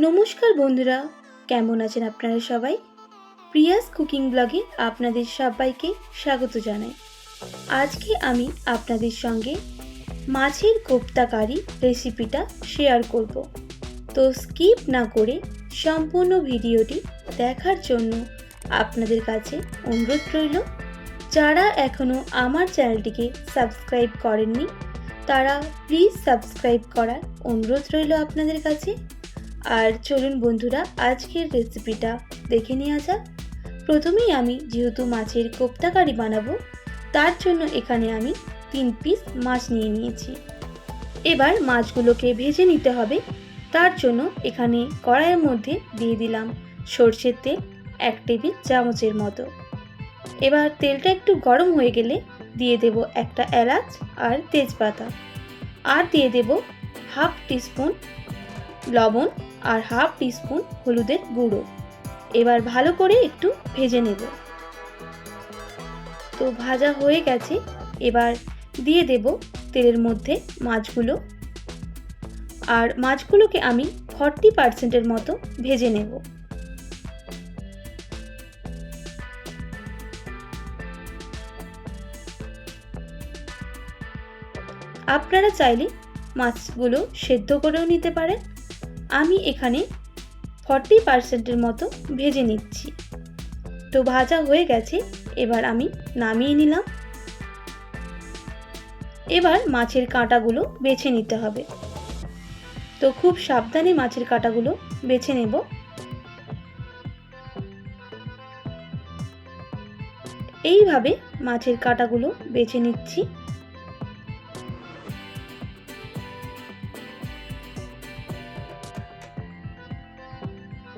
নমস্কার বন্ধুরা, কেমন আছেন আপনারা সবাই? প্রিয়াস কুকিং ব্লগে আপনাদের সবাইকে স্বাগত জানাই। আজকে আমি আপনাদের সঙ্গে মাছের কোপ্তা কারি রেসিপিটা শেয়ার করব। তো স্কিপ না করে সম্পূর্ণ ভিডিওটি দেখার জন্য আপনাদের কাছে অনুরোধ রইল। যারা এখনও আমার চ্যানেলটিকে সাবস্ক্রাইব করেননি, তারা প্লিজ সাবস্ক্রাইব করার অনুরোধ রইল আপনাদের কাছে। আর চলুন বন্ধুরা, আজকের রেসিপিটা দেখে নেওয়া যাক। প্রথমেই আমি যেহেতু মাছের কোপ্তা কারি বানাবো, তার জন্য এখানে আমি তিন পিস মাছ নিয়ে নিয়েছি। এবার মাছগুলোকে ভেজে নিতে হবে। তার জন্য এখানে কড়াইয়ের মধ্যে দিয়ে দিলাম সর্ষের তেল এক টেবিল চামচের মতো। এবার তেলটা একটু গরম হয়ে গেলে দিয়ে দেব একটা এলাচ আর তেজপাতা। আর দিয়ে দেব হাফ টিস্পুন লবণ আর হাফ টিস্পুন হলুদের গুঁড়ো। এবার ভালো করে একটু ভেজে নেব। তো ভাজা হয়ে গেছে। এবার দিয়ে দেব তেলের মধ্যে মাছগুলো। আর মাছগুলোকে আমি ফর্টি পার্সেন্টের মতো ভেজে নেব। আপনারা চাইলে মাছগুলো সেদ্ধ করেও নিতে পারেন। আমি এখানে ফর্টি পার্সেন্টের মতো ভেজে নিচ্ছি। তো ভাজা হয়ে গেছে, এবার আমি নামিয়ে নিলাম। এবার মাছের কাঁটাগুলো বেছে নিতে হবে। তো খুব সাবধানে মাছের কাঁটাগুলো বেছে নেব। এইভাবে মাছের কাঁটাগুলো বেছে নিচ্ছি।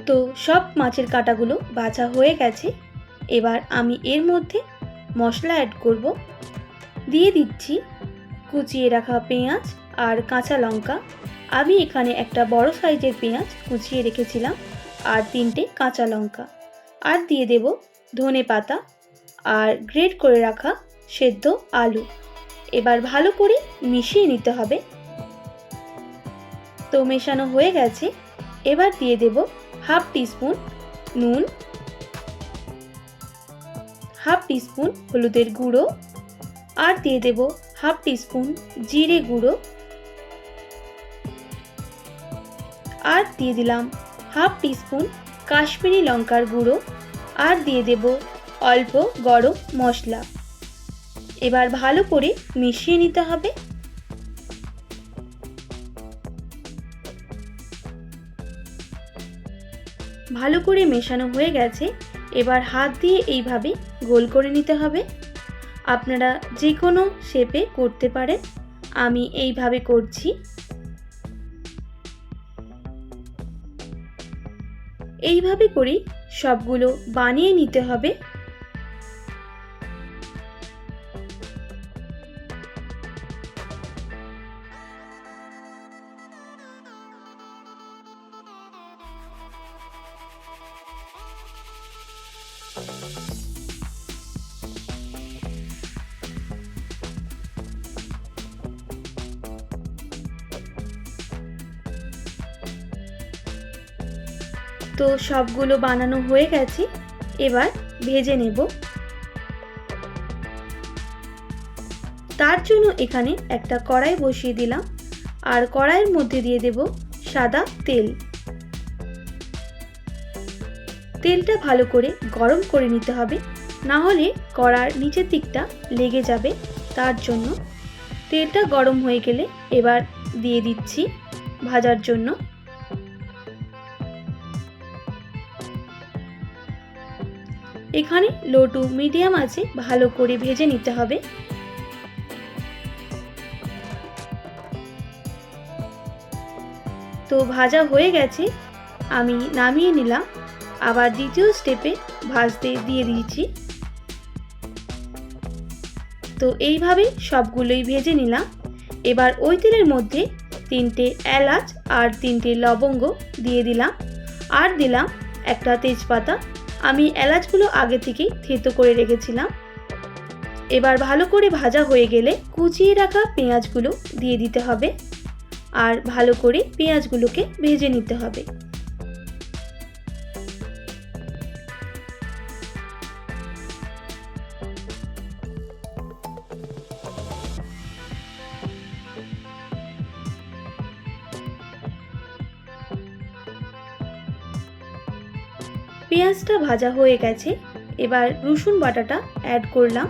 তো সব মাছের কাঁটাগুলো বাছা হয়ে গেছে। এবার আমি এর মধ্যে মশলা অ্যাড করব। দিয়ে দিচ্ছি কুচিয়ে রাখা পেঁয়াজ আর কাঁচা লঙ্কা। আমি এখানে একটা বড় সাইজের পেঁয়াজ কুচিয়ে রেখেছিলাম আর তিনটে কাঁচা লঙ্কা। আর দিয়ে দেব ধনে পাতা আর গ্রেট করে রাখা সেদ্ধ আলু। এবার ভালো করে মিশিয়ে নিতে হবে। তো মেশানো হয়ে গেছে। এবার দিয়ে দেব হাফ টিস্পুন নুন, হাফ টিস্পুন হলুদের গুঁড়ো আর দিয়ে দেব হাফ টিস্পুন জিরে গুঁড়ো। আর দিয়ে দিলাম হাফ টিস্পুন কাশ্মীরি লঙ্কার গুঁড়ো আর দিয়ে দেব অল্প গরম মশলা। এবার ভালো করে মিশিয়ে নিতে হবে। ভালো করে মেশানো হয়ে গেছে, এবার হাত দিয়ে এইভাবে গোল করে নিতে হবে। আপনারা যে কোনো শেপে করতে পারেন। আমি এইভাবে করছি। এইভাবে করি সবগুলো বানিয়ে নিতে হবে। তো সবগুলো বানানো হয়ে গেছে। এবার ভেজে নেব। তার জন্য এখানে একটা কড়াই বসিয়ে দিলাম। আর কড়াইয়ের মধ্যে দিয়ে দেব সাদা তেল। তেলটা ভালো করে গরম করে নিতে হবে। না হলে কড়ার নিচের দিকটা লেগে যাবে। তার জন্য তেলটা গরম হয়ে গেলে এবার দিয়ে দিচ্ছি ভাজার জন্য। এখানে লো টু মিডিয়াম আছে, ভালো করে ভেজে নিতে হবে। তো ভাজা হয়ে গেছে, আমি নামিয়ে নিলাম। আবার দ্বিতীয় স্টেপে ভাজতে দিয়ে দিয়েছি। তো এইভাবে সবগুলোই ভেজে নিলাম। এবার ওই তেলের মধ্যে তিনটে এলাচ আর তিনটে লবঙ্গ দিয়ে দিলাম। আর দিলাম একটা তেজপাতা। আমি এলাচগুলো আগে থেকেই থেতো করে রেখেছিলাম। এবার ভালো করে ভাজা হয়ে গেলে কুচিয়ে রাখা পেঁয়াজগুলো দিয়ে দিতে হবে। আর ভালো করে পেঁয়াজগুলোকে ভেজে নিতে হবে। পেঁয়াজটা ভাজা হয়ে গেছে, এবার রসুন বাটাটা অ্যাড করলাম।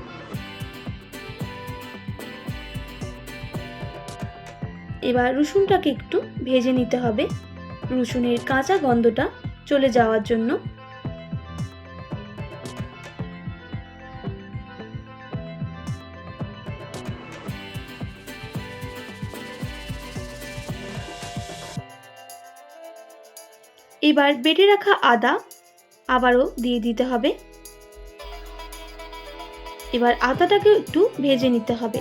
এবার রসুনটাকে একটু ভেজে নিতে হবে। রসুনের কাঁচা গন্ধটা চলে যাওয়ার জন্য। এবার বেটে রাখা আদা আবারও দিয়ে দিতে হবে। এবার আদাটাকে একটু ভেজে নিতে হবে।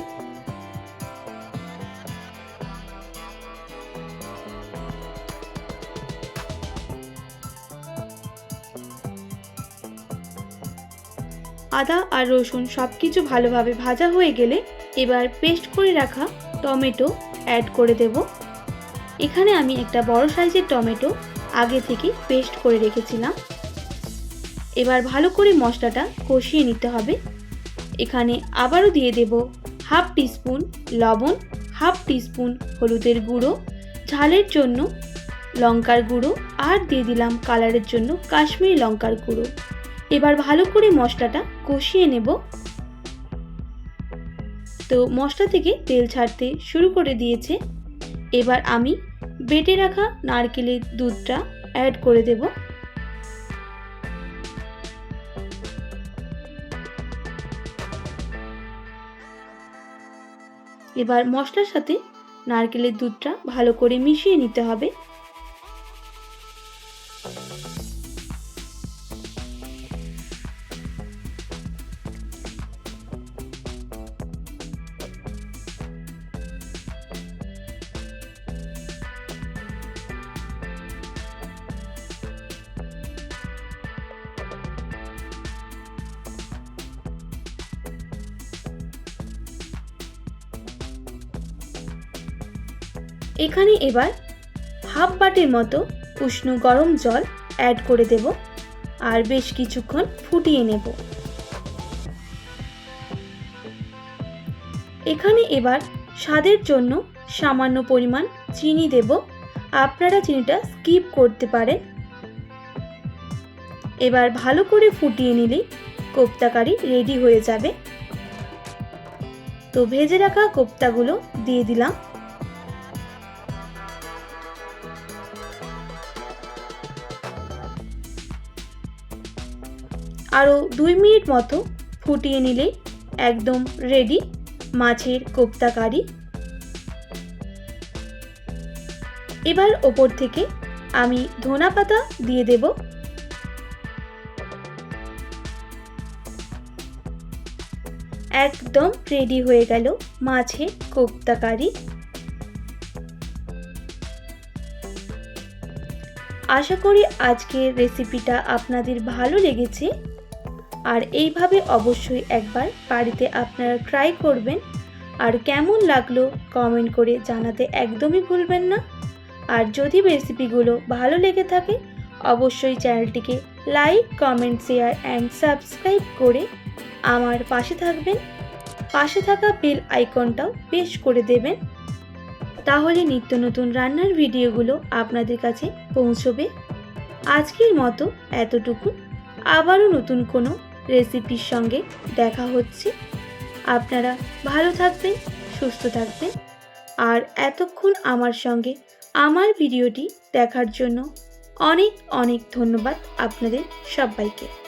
আদা আর রসুন সব কিছু ভালোভাবে ভাজা হয়ে গেলে এবার পেস্ট করে রাখা টমেটো অ্যাড করে দেব। এখানে আমি একটা বড় সাইজের টমেটো আগে থেকে পেস্ট করে রেখেছিলাম। এবার ভালো করে মশলাটা কষিয়ে নিতে হবে। এখানে আবারও দিয়ে দেব হাফ টিস্পুন লবণ, হাফ টিস্পুন হলুদের গুঁড়ো, ঝালের জন্য লঙ্কার গুঁড়ো আর দিয়ে দিলাম কালারের জন্য কাশ্মীরি লঙ্কার গুঁড়ো। এবার ভালো করে মশলাটা কষিয়ে নেব। তো মশলা থেকে তেল ছাড়তে শুরু করে দিয়েছে। এবার আমি বেটে রাখা নারকেলের দুধটা অ্যাড করে দেব। এবার মশলার সাথে নারকেলের দুধটা ভালো করে মিশিয়ে নিতে হবে। এখানে এবার হাফ বাটির মতো উষ্ণ গরম জল অ্যাড করে দেব আর বেশ কিছুক্ষণ ফুটিয়ে নেব। এখানে এবার স্বাদের জন্য সামান্য পরিমাণ চিনি দেব। আপনারা চিনিটা স্কিপ করতে পারেন। এবার ভালো করে ফুটিয়ে নিলেই কোপ্তাকারি রেডি হয়ে যাবে। তো ভেজে রাখা কোপ্তাগুলো দিয়ে দিলাম। আরও দুই মিনিট মতো ফুটিয়ে নিলেই একদম রেডি মাছের কোপ্তা কারি এবার ওপর থেকে আমি ধনা পাতা দিয়ে দেব। একদম রেডি হয়ে গেল মাছের কোপ্তা কারি আশা করি আজকের রেসিপিটা আপনাদের ভালো লেগেছে। আর এইভাবে অবশ্যই একবার বাড়িতে আপনারা ট্রাই করবেন। আর কেমন লাগল কমেন্ট করে জানাতে একদমই ভুলবেন না। আর যদি রেসিপিগুলো ভালো লেগে থাকে, অবশ্যই চ্যানেলটিকে like comment share and subscribe করে আমার পাশে থাকবেন। পাশে থাকা বেল আইকনটাও পেশ করে দেবেন। তাহলে নিত্য নতুন রান্নার ভিডিওগুলো আপনাদের কাছে পৌঁছবে। আজকের মতো এতটুকু। আবারও নতুন কোনো রেসিপির সঙ্গে দেখা হচ্ছে। আপনারা ভালো থাকবেন, সুস্থ থাকবেন। আর এতক্ষণ আমার সঙ্গে আমার ভিডিওটি দেখার জন্য অনেক অনেক ধন্যবাদ আপনাদের সবাইকে।